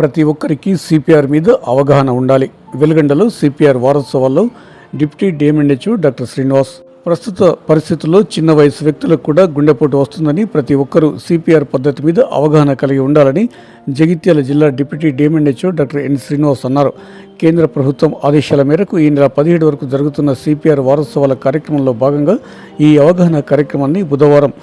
ప్రతి ఒక్కరికి సిపిఆర్ మీద అవగాహన ఉండాలి. వెలుగండలో సిపిఆర్ వారోత్సవాల్లో డిప్యూటీ డిఎంఎన్హెచ్ఓ డాక్టర్ శ్రీనివాస్. ప్రస్తుత పరిస్థితుల్లో చిన్న వయసు వ్యక్తులకు కూడా గుండెపోటు వస్తుందని ప్రతి ఒక్కరూ సిపిఆర్ పద్ధతి మీద అవగాహన కలిగి ఉండాలని జగిత్యాల జిల్లా deputy DMNHO doctor N Srinivas అన్నారు. కేంద్ర ప్రభుత్వం ఆదేశాల మేరకు ఈ నెల పదిహేడు వరకు జరుగుతున్న సిపిఆర్ వారోత్సవాల కార్యక్రమంలో భాగంగా ఈ అవగాహన కార్యక్రమాన్ని బుధవారం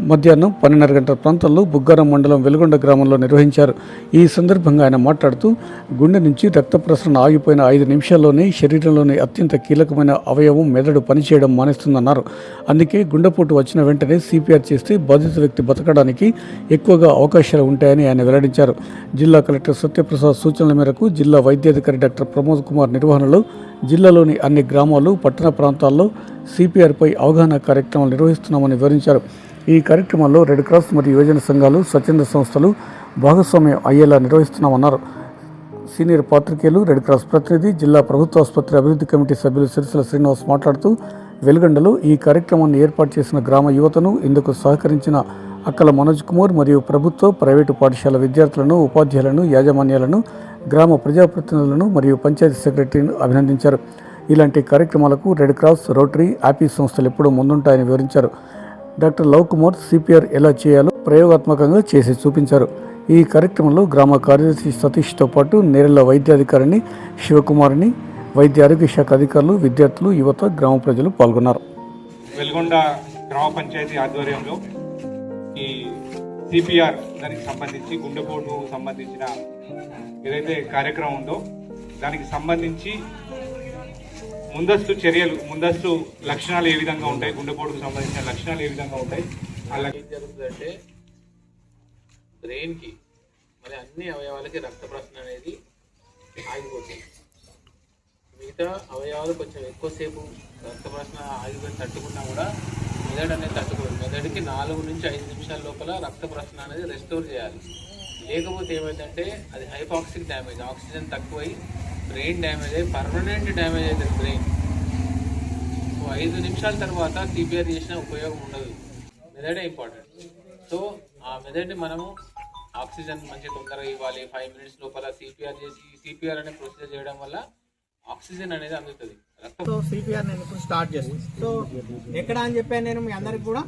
మధ్యాహ్నం పన్నెండున్నర గంటల ప్రాంతంలో బుగ్గారం మండలం వెలుగొండ గ్రామంలో నిర్వహించారు. ఈ సందర్భంగా ఆయన మాట్లాడుతూ గుండె నుంచి రక్త ప్రసరణ ఆగిపోయిన ఐదు నిమిషాల్లోనే శరీరంలోని అత్యంత కీలకమైన అవయవం మెదడు పనిచేయడం మానేస్తుందన్నారు. అందుకే గుండెపోటు వచ్చిన వెంటనే సిపిఆర్ చేస్తే బాధిత వ్యక్తి బతకడానికి ఎక్కువగా అవకాశాలు ఉంటాయని ఆయన వెల్లడించారు. జిల్లా కలెక్టర్ సత్యప్రసాద్ సూచనల మేరకు జిల్లా వైద్యాధికారి డాక్టర్ ప్రమోద్ కుమార్ నిర్వహణలో జిల్లాలోని అన్ని గ్రామాలు పట్టణ ప్రాంతాల్లో సిపిఆర్పై అవగాహన కార్యక్రమాలు నిర్వహిస్తున్నామని వివరించారు. ఈ కార్యక్రమంలో రెడ్ క్రాస్ మరియు యువజన సంఘాలు స్వచ్ఛంద సంస్థలు భాగస్వామ్యం అయ్యేలా నిర్వహిస్తున్నామన్నారు. సీనియర్ పాత్రికేయులు రెడ్ క్రాస్ ప్రతినిధి జిల్లా ప్రభుత్వ ఆసుపత్రి అభివృద్ధి కమిటీ సభ్యులు సిరిసిల శ్రీనివాస్ మాట్లాడుతూ వెలుగండలో ఈ కార్యక్రమాన్ని ఏర్పాటు చేసిన గ్రామ యువతను ఇందుకు సహకరించిన అక్కల మనోజ్ కుమార్ మరియు ప్రభుత్వ ప్రైవేటు పాఠశాల విద్యార్థులను ఉపాధ్యాయులను యాజమాన్యాలను గ్రామ ప్రజాప్రతినిధులను మరియు పంచాయతీ సెక్రటరీని అభినందించారు. ఇలాంటి కార్యక్రమాలకు రెడ్ క్రాస్ రోటరీ యాపీ సంస్థలు ఎప్పుడూ ముందుంటాయని వివరించారు. డాక్టర్ లవ్ కుమార్ సిపిఆర్ ఎలా చేయాలో ప్రయోగాత్మకంగా చేసి చూపించారు. ఈ కార్యక్రమంలో గ్రామ కార్యదర్శి సతీష్తో పాటు నేరెళ్ళ వైద్యాధికారిని శివకుమారిని వైద్య ఆరోగ్య శాఖ అధికారులు విద్యార్థులు యువత గ్రామ ప్రజలు పాల్గొన్నారు. వెల్గొండ గ్రామ పంచాయతీ ఆధ్వర్యంలో ఈ సిపిఆర్ దానికి సంబంధించి గుండెపోటు సంబంధించిన ఏదైతే కార్యక్రమం ఉందో దానికి సంబంధించి ముందస్తు చర్యలు ముందస్తు లక్షణాలు ఏ విధంగా ఉంటాయి? గుండెపోటుకు సంబంధించిన లక్షణాలు ఏ విధంగా ఉంటాయి? అలా ఏం జరుగుతుందంటే బ్రెయిన్కి మరి అన్ని అవయవాలకి రక్త ప్రసరణ అనేది ఆగిపోతుంది. మిగతా అవయవాలు కొంచెం ఎక్కువసేపు రక్త ప్రసరణ ఆగిపోయి తట్టుకున్నా కూడా మెదడు అనేది తట్టుకోదు. మెదడుకి నాలుగు నుంచి ఐదు నిమిషాల లోపల రక్త ప్రసరణ అనేది రెస్టోర్ చేయాలి. లేకపోతే ఏమైందంటే అది హైపాక్సిక్ డ్యామేజ్ ఆక్సిజన్ తక్కువై బ్రెయిన్ డ్యామేజ్ అయ్యి పర్మనెంట్ డ్యామేజ్ అవుతుంది బ్రెయిన్. సో ఐదు నిమిషాల తర్వాత సిపిఆర్ చేసిన ఉపయోగం ఉండదు. మెదడే ఇంపార్టెంట్. సో ఆ మెదడ్ని మనము ఆక్సిజన్ మంచి తొందరగా ఇవ్వాలి. ఫైవ్ మినిట్స్ లోపల సిపిఆర్ చేసి సిపిఆర్ అనే ప్రొసీజర్ చేయడం వల్ల ఆక్సిజన్ అనేది అందుతుంది. సో సిపిఆర్ నేను ఇప్పుడు స్టార్ట్ చేస్తాను సో ఎక్కడ అని చెప్పాను నేను మీ అందరికి కూడా.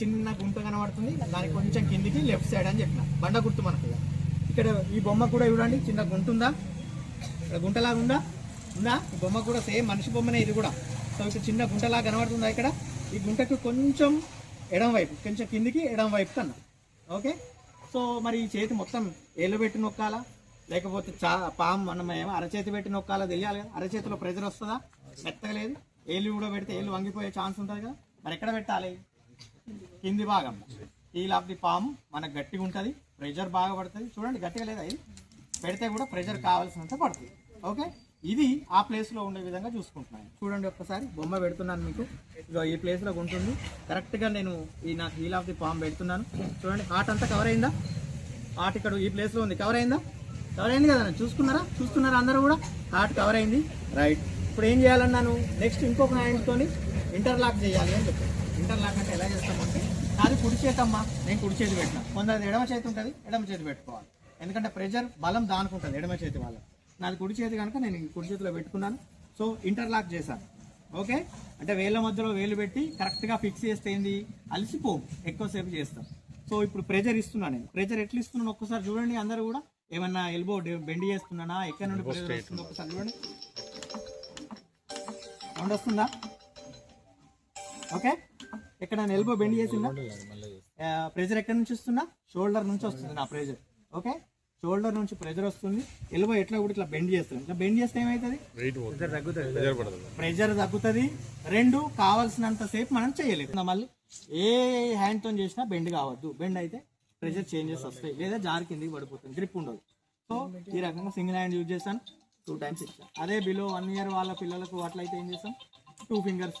చిన్న గుంట కనబడుతుంది. దానికి కొంచెం కిందికి లెఫ్ట్ సైడ్ అని చెప్పిన. బండ గుర్తు మనకు. ఇక్కడ ఈ బొమ్మ కూడా చూడండి. చిన్న గుంటుందా ఇక్కడ గుంటలాగా ఉందా? ఉందా? ఈ బొమ్మ కూడా సేమ్ మనిషి బొమ్మనే ఇది కూడా. సో ఇక్కడ చిన్న గుంటలాగా కనబడుతుందా ఇక్కడ? ఈ గుంటకు కొంచెం ఎడం వైపు కొంచెం కిందికి ఎడం వైపు కన్నా. ఓకే? సో మరి ఈ చేతి మొత్తం ఏళ్ళు పెట్టి నొక్కాలా? లేకపోతే చా పాము మనం ఏమో అరచేతి పెట్టి నొక్కాలా? తెలియాలి కదా. అరచేతిలో ప్రెజర్ వస్తుందా? మెత్తగా లేదు. ఏళ్ళు కూడా పెడితే ఏళ్ళు వంగిపోయే ఛాన్స్ ఉంటుంది కదా. మరి ఎక్కడ పెట్టాలి? కింది భాగం. హీల్ ఆఫ్ ది పామ్ మనకు గట్టిగా ఉంటుంది. ప్రెషర్ బాగా పడుతుంది. చూడండి గట్టిగా లేదా ఇది? పెడితే కూడా ప్రెషర్ కావాల్సినంత పడుతుంది. ఓకే? ఇది ఆ ప్లేస్లో ఉండే విధంగా చూసుకుంటున్నాను. చూడండి ఒక్కసారి బొమ్మ పెడుతున్నాను మీకు. ఇదో ఈ ప్లేస్లో ఉంటుంది కరెక్ట్గా నేను ఈ నా హీల్ ఆఫ్ ది పామ్ పెడుతున్నాను. చూడండి హార్ట్ అంతా కవర్ అయిందా? హార్ట్ ఇక్కడ ఈ ప్లేస్లో ఉంది. కవర్ అయిందా? కవర్ అయింది కదా చూసుకున్నారా? చూస్తున్నారా అందరూ కూడా? హార్ట్ కవర్ అయింది. రైట్ ఇప్పుడు ఏం చేయాలన్నాను? నెక్స్ట్ ఇంకొక హ్యాండ్తో ఇంటర్లాక్ చేయాలి అని చెప్పాను ఇంటర్లాక్ అంటే ఎలా చేస్తామంటే అది కుడి చేతమ్మా నేను కుడి చేతి పెట్టిన. కొందరు ఎడమ చేతి ఉంటుంది ఎడమ చేతి పెట్టుకోవాలి. ఎందుకంటే ప్రెషర్ బలం దానికి ఉంటుంది ఎడమ చేతి వాళ్ళ నాది కుడి చేతి కనుక నేను కుడి చేతిలో పెట్టుకున్నాను. సో ఇంటర్లాక్ చేశాను. ఓకే? అంటే వేళ్ళ మధ్యలో వేలు పెట్టి కరెక్ట్గా ఫిక్స్ చేస్తే ఏంది? అలసిపోం ఎక్కువసేపు చేస్తాం సో ఇప్పుడు ప్రెజర్ ఇస్తున్నాను నేను. ప్రెజర్ ఎట్లా ఇస్తున్నాను ఒక్కసారి చూడండి అందరూ కూడా. ఏమన్నా ఎల్బో బెండ్ చేస్తున్నానా? ఎక్కడ నుండి ప్రెజర్ వస్తుందో ఒకసారి చూడండి. సౌండ్ వస్తుందా? ఓకే? ఇక్కడ నేను ఎల్బో బెండ్ చేసిందా. ప్రెజర్ ఎక్కడి నుంచి వస్తుందా? షోల్డర్ నుంచి వస్తుంది నా ప్రెజర్ ఓకే? షోల్డర్ నుంచి ప్రెజర్ వస్తుంది. ఎల్బో ఎట్లా కూడా ఇట్లా బెండ్ చేస్తుంది. ఇట్లా బెండ్ చేస్తే ఏమవుతుంది ప్రెజర్ తగ్గుతుంది. రెండు కావాల్సినంత సేపు మనం చేయలేము. మళ్ళీ? ఏ హ్యాండ్తో చేసినా బెండ్ కావద్దు. బెండ్ అయితే ప్రెజర్ చేంజెస్ వస్తాయి. లేదా జారి కిందికి పడిపోతుంది? గ్రిప్ ఉండదు. సో ఈ రకంగా సింగిల్ హ్యాండ్ యూజ్ చేస్తాను. టూ టైమ్స్ ఇచ్చాను. అదే బిలో వన్ ఇయర్ వాళ్ళ పిల్లలకు అట్లయితే ఏం చేస్తాం? టూ ఫింగర్స్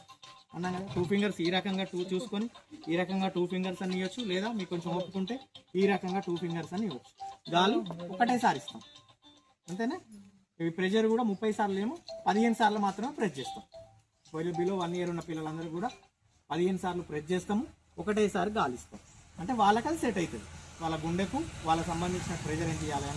అన్నాం కదా? టూ ఫింగర్స్ ఈ రకంగా టూ చూసుకొని ఈ రకంగా టూ ఫింగర్స్ అని ఇవ్వచ్చు. లేదా మీకు కొంచెం ఒప్పుకుంటే ఈ రకంగా టూ ఫింగర్స్ అని ఇవ్వచ్చు. గాలి ఒకటేసారి ఇస్తాం. అంతేనా? ఇవి ప్రెషర్ కూడా ముప్పై సార్లు ఏమో పదిహేను సార్లు మాత్రమే ప్రెస్ చేస్తాం. వీళ్ళు బిలో వన్ ఇయర్ ఉన్న పిల్లలందరూ కూడా పదిహేను సార్లు ప్రెస్ చేస్తాము ఒకటేసారి గాలిస్తాం అంటే వాళ్ళకి అది సెట్ అవుతుంది. వాళ్ళ గుండెకు వాళ్ళకి సంబంధించిన ప్రెజర్ ఏం చేయాలి